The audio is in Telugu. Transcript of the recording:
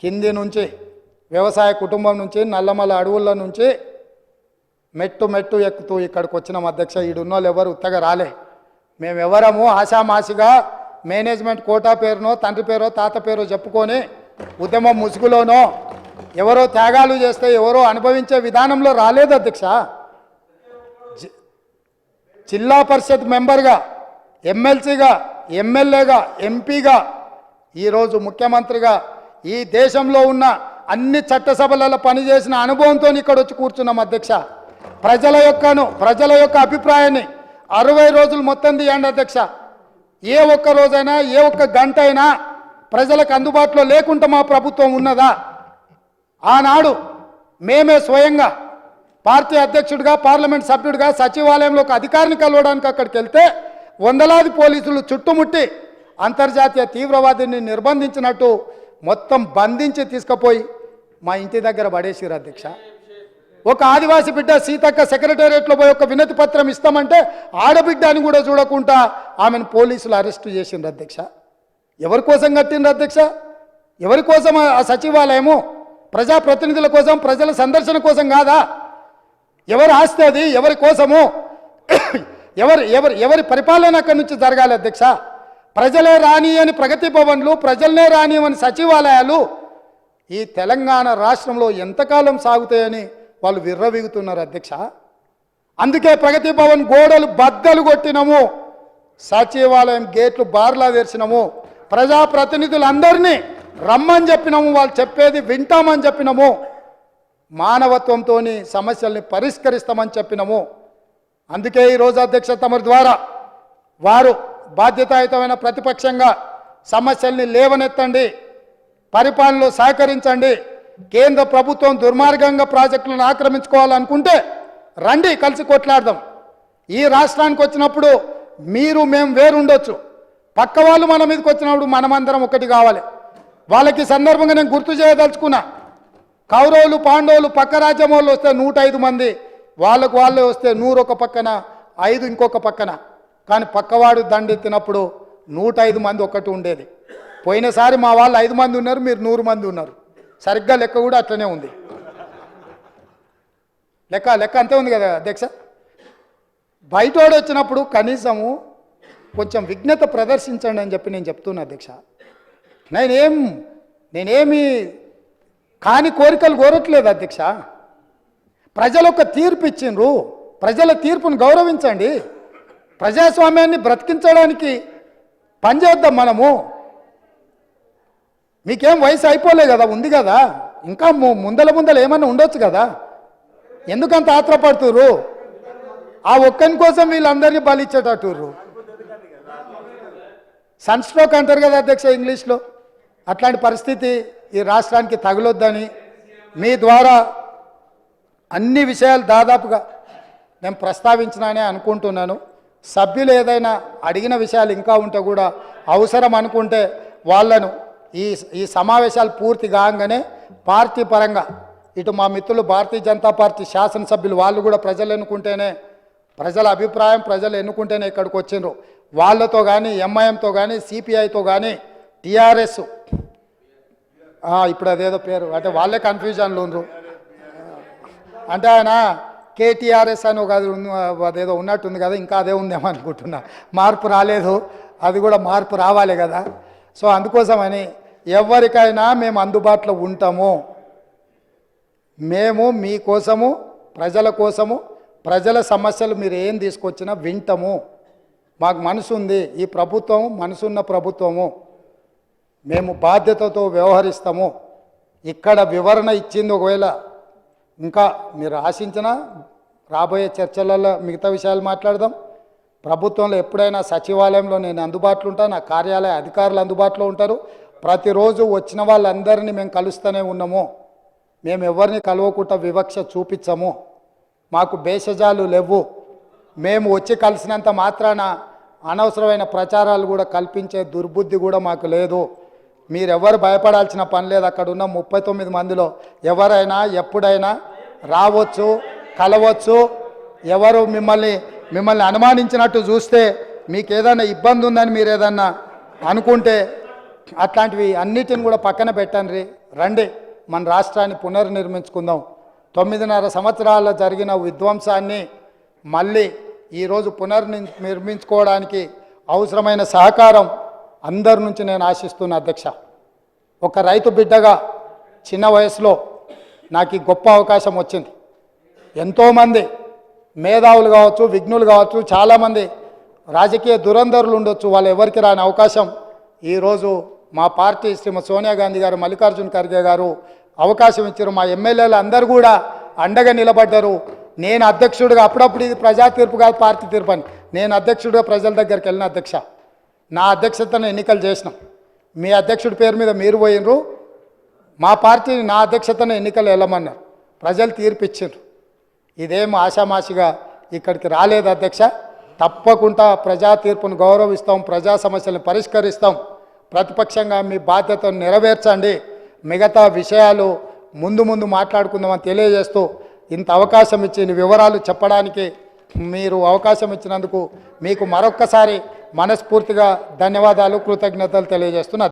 కింది నుంచి వ్యవసాయ కుటుంబం నుంచి నల్లమల అడవుల నుంచి మెట్టు మెట్టు ఎక్కుతూ ఇక్కడికి వచ్చినాం అధ్యక్ష ఈడున్న వాళ్ళు ఎవరు ఉత్తగా రాలే. మేము ఎవరము ఆశామాసిగా మేనేజ్మెంట్ కోటా పేరునో తండ్రి పేరో తాత పేరో చెప్పుకొని ఉద్యమం ముసుగులోనో ఎవరో త్యాగాలు చేస్తే ఎవరో అనుభవించే విధానంలో రాలేదు అధ్యక్ష. జి- జిల్లా పరిషత్ మెంబర్గా ఎమ్మెల్సీగా ఎమ్మెల్యేగా ఎంపీగా ఈరోజు ముఖ్యమంత్రిగా ఈ దేశంలో ఉన్న అన్ని చట్టసభలలో పనిచేసిన అనుభవంతో ఇక్కడ వచ్చి కూర్చున్నాం అధ్యక్ష. ప్రజల యొక్కను ప్రజల యొక్క అభిప్రాయాన్ని అరవై రోజులు మొత్తం తీయండి అధ్యక్ష. ఏ ఒక్క రోజైనా ఏ ఒక్క గంట అయినా ప్రజలకు అందుబాటులో లేకుండా మా ప్రభుత్వం ఉన్నదా? ఆనాడు మేమే స్వయంగా పార్టీ అధ్యక్షుడిగా పార్లమెంట్ సభ్యుడిగా సచివాలయంలో ఒక అధికారిని కలవడానికి అక్కడికి వెళ్తే వందలాది పోలీసులు చుట్టుముట్టి అంతర్జాతీయ తీవ్రవాదిని నిర్బంధించినట్టు మొత్తం బంధించి తీసుకుపోయి మా ఇంటి దగ్గర పడేసిరు అధ్యక్ష. ఒక ఆదివాసి బిడ్డ సీతక్క సెక్రటేరియట్లో పోయి ఒక వినతి పత్రం ఇస్తామంటే ఆడబిడ్డ అని కూడా చూడకుండా ఆమెను పోలీసులు అరెస్టు చేసిండ్రు అధ్యక్ష. ఎవరి కోసం కట్టిండ్రు అధ్యక్ష? ఎవరి కోసం ఆ- సచివాలయము? ప్రజాప్రతినిధుల కోసం ప్రజల సందర్శన కోసం కాదా? ఎవరు ఆస్తి అది? ఎవరి కోసము? ఎవరు ఎవరు ఎవరి పరిపాలన అక్కడి నుంచి జరగాలి అధ్యక్ష. ప్రజలే రాని అని ప్రగతి భవన్లు ప్రజలనే రాని అని సచివాలయాలు ఈ తెలంగాణ రాష్ట్రంలో ఎంతకాలం సాగుతాయని వాళ్ళు విర్రవీగుతున్నారు అధ్యక్ష. అందుకే ప్రగతి భవన్ గోడలు బద్దలు కొట్టినము సచివాలయం గేట్లు బార్లా తెరిచినము ప్రజాప్రతినిధులందరినీ రమ్మని చెప్పినాము వాళ్ళు చెప్పేది వింటామని చెప్పినాము మానవత్వంతో సమస్యల్ని పరిష్కరిస్తామని చెప్పినాము. అందుకే ఈరోజు అధ్యక్ష తమరి ద్వారా వారు బాధ్యతాయుతమైన ప్రతిపక్షంగా సమస్యల్ని లేవనెత్తండి పరిపాలనలో సహకరించండి కేంద్ర ప్రభుత్వం దుర్మార్గంగా ప్రాజెక్టులను ఆక్రమించుకోవాలనుకుంటే రండి కలిసి కొట్లాడదాం. ఈ రాష్ట్రానికి వచ్చినప్పుడు మీరు మేము వేరుండొచ్చు. పక్క వాళ్ళు మన మీదకి వచ్చినప్పుడు మనమందరం ఒకటి కావాలి. వాళ్ళకి సందర్భంగా నేను గుర్తు చేయదలుచుకున్నా. కౌరవులు పాండవులు పక్క రాజ్యం వాళ్ళు వస్తే నూట ఐదు మంది వాళ్ళకు వాళ్ళే వస్తే నూరు ఒక పక్కన ఐదు ఇంకొక పక్కన. కానీ పక్కవాడు దండెత్తినప్పుడు నూట ఐదు మంది ఒక్కటి ఉండేది. పోయినసారి మా వాళ్ళు ఐదు మంది ఉన్నారు మీరు నూరు మంది ఉన్నారు. సరిగ్గా లెక్క కూడా అట్లనే ఉంది. లెక్క లెక్క అంతే ఉంది కదా అధ్యక్ష? బయటోడు వచ్చినప్పుడు కనీసము కొంచెం విఘ్నత ప్రదర్శించండి అని చెప్పి నేను చెప్తున్నా అధ్యక్ష. నేనేం నేనేమి కాని కోరికలు కోరట్లేదు అధ్యక్ష. ప్రజలు ఒక తీర్పు ఇచ్చిండ్రు. ప్రజల తీర్పును గౌరవించండి. ప్రజాస్వామ్యాన్ని బ్రతికించడానికి పనిచేద్దాం మనము. మీకేం వయసు అయిపోలే కదా ఉంది కదా? ఇంకా ముందల ముందల ఏమన్నా ఉండొచ్చు కదా? ఎందుకంత ఆత్రపడుతుర్రు? ఆ ఒక్కని కోసం వీళ్ళందరినీ బలిచ్చేటట్టుర్రు. సన్ స్ట్రోక్ అంటారు కదా అధ్యక్ష ఇంగ్లీష్లో. అట్లాంటి పరిస్థితి ఈ రాష్ట్రానికి తగులొద్దని మీ ద్వారా అన్ని విషయాలు దాదాపుగా నేను ప్రస్తావించినానే అనుకుంటున్నాను. సభ్యులు ఏదైనా అడిగిన విషయాలు ఇంకా ఉంటే కూడా అవసరం అనుకుంటే వాళ్ళను ఈ ఈ సమావేశాలు పూర్తి కాగానే పార్టీ పరంగా ఇటు మా మిత్రులు భారతీయ జనతా పార్టీ శాసనసభ్యులు వాళ్ళు కూడా ప్రజలు ఎన్నుకుంటేనే ప్రజల అభిప్రాయం ప్రజలు ఎన్నుకుంటేనే ఇక్కడికి వచ్చిండ్రు. వాళ్ళతో కానీ ఎంఐఎంతో కానీ సిపిఐతో కానీ టీఆర్ఎస్ ఇప్పుడు అదేదో పేరు అంటే వాళ్ళే కన్ఫ్యూజన్లో ఉండ్రు. అంటే ఆయన కేటీఆర్ఎస్ అని ఒక అది అదేదో ఉన్నట్టుంది కదా ఇంకా అదే ఉందేమో అనుకుంటున్నా. మార్పు రాలేదు అది కూడా మార్పు రావాలి కదా. సో అందుకోసమని ఎవరికైనా మేము అందుబాటులో ఉంటాము. మేము మీకోసము ప్రజల కోసము ప్రజల సమస్యలు మీరు ఏం తీసుకొచ్చినా వింటాము. మాకు మనసు ఉంది ఈ ప్రభుత్వం మనసున్న ప్రభుత్వము. మేము బాధ్యతతో వ్యవహరిస్తాము. ఇక్కడ వివరణ ఇచ్చింది ఒకవేళ ఇంకా మీరు ఆశించిన రాబోయే చర్చలలో మిగతా విషయాలు మాట్లాడదాం. ప్రభుత్వంలో ఎప్పుడైనా సచివాలయంలో నేను అందుబాటులో ఉంటాను నా కార్యాలయ అధికారులు అందుబాటులో ఉంటారు. ప్రతిరోజు వచ్చిన వాళ్ళందరినీ మేము కలుస్తూనే ఉన్నాము. మేము ఎవరిని కలవకుండా వివక్ష చూపించము. మాకు భేషజాలు లేవు. మేము వచ్చి కలిసినంత మాత్రాన అనవసరమైన ప్రచారాలు కూడా కల్పించే దుర్బుద్ధి కూడా మాకు లేదు. మీరెవరు భయపడాల్సిన పని లేదు. అక్కడ ఉన్న ముప్పై తొమ్మిది మందిలో ఎవరైనా ఎప్పుడైనా రావచ్చు కలవచ్చు. ఎవరు మిమ్మల్ని మిమ్మల్ని అనుమానించినట్టు చూస్తే మీకు ఏదైనా ఇబ్బంది ఉందని మీరు ఏదన్నా అనుకుంటే అట్లాంటివి అన్నిటిని కూడా పక్కన పెట్టండి. రండి మన రాష్ట్రాన్ని పునర్నిర్మించుకుందాం. తొమ్మిదిన్నర సంవత్సరాల జరిగిన విధ్వంసాన్ని మళ్ళీ ఈరోజు పునర్నిర్మించుకోవడానికి అవసరమైన సహకారం అందరి నుంచి నేను ఆశిస్తున్న అధ్యక్ష. ఒక రైతు బిడ్డగా చిన్న వయసులో నాకు ఈ గొప్ప అవకాశం వచ్చింది. ఎంతోమంది మేధావులు కావచ్చు విఘ్నులు కావచ్చు చాలామంది రాజకీయ దురంధరులు ఉండొచ్చు వాళ్ళు ఎవరికి రాని అవకాశం. ఈరోజు మా పార్టీ శ్రీమతి సోనియా గాంధీ గారు మల్లికార్జున ఖర్గే గారు అవకాశం ఇచ్చారు. మా ఎమ్మెల్యేలు అందరూ కూడా అండగా నిలబడ్డారు. నేను అధ్యక్షుడిగా అప్పుడప్పుడు ఇది ప్రజా తీర్పు కాదు పార్టీ తీర్పు అని. నేను అధ్యక్షుడిగా ప్రజల దగ్గరికి వెళ్ళిన అధ్యక్ష. నా అధ్యక్షతను ఎన్నికలు చేసినాం. మీ అధ్యక్షుడి పేరు మీద మీరు పోయినరు. మా పార్టీని నా అధ్యక్షతను ఎన్నికలు వెళ్ళమన్నారు. ప్రజలు తీర్పిచ్చారు ఇదేం ఆషామాషిగా ఇక్కడికి రాలేదు అధ్యక్ష. తప్పకుండా ప్రజా తీర్పును గౌరవిస్తాం ప్రజా సమస్యలను పరిష్కరిస్తాం. ప్రతిపక్షంగా మీ బాధ్యతను నెరవేర్చండి. మిగతా విషయాలు ముందు ముందు మాట్లాడుకుందామని తెలియజేస్తూ ఇంత అవకాశం ఇచ్చిన వివరాలు చెప్పడానికి మీరు అవకాశం ఇచ్చినందుకు మీకు మరొక్కసారి మనస్ఫూర్తిగా ధన్యవాదాలు కృతజ్ఞతలు తెలియజేస్తున్నారు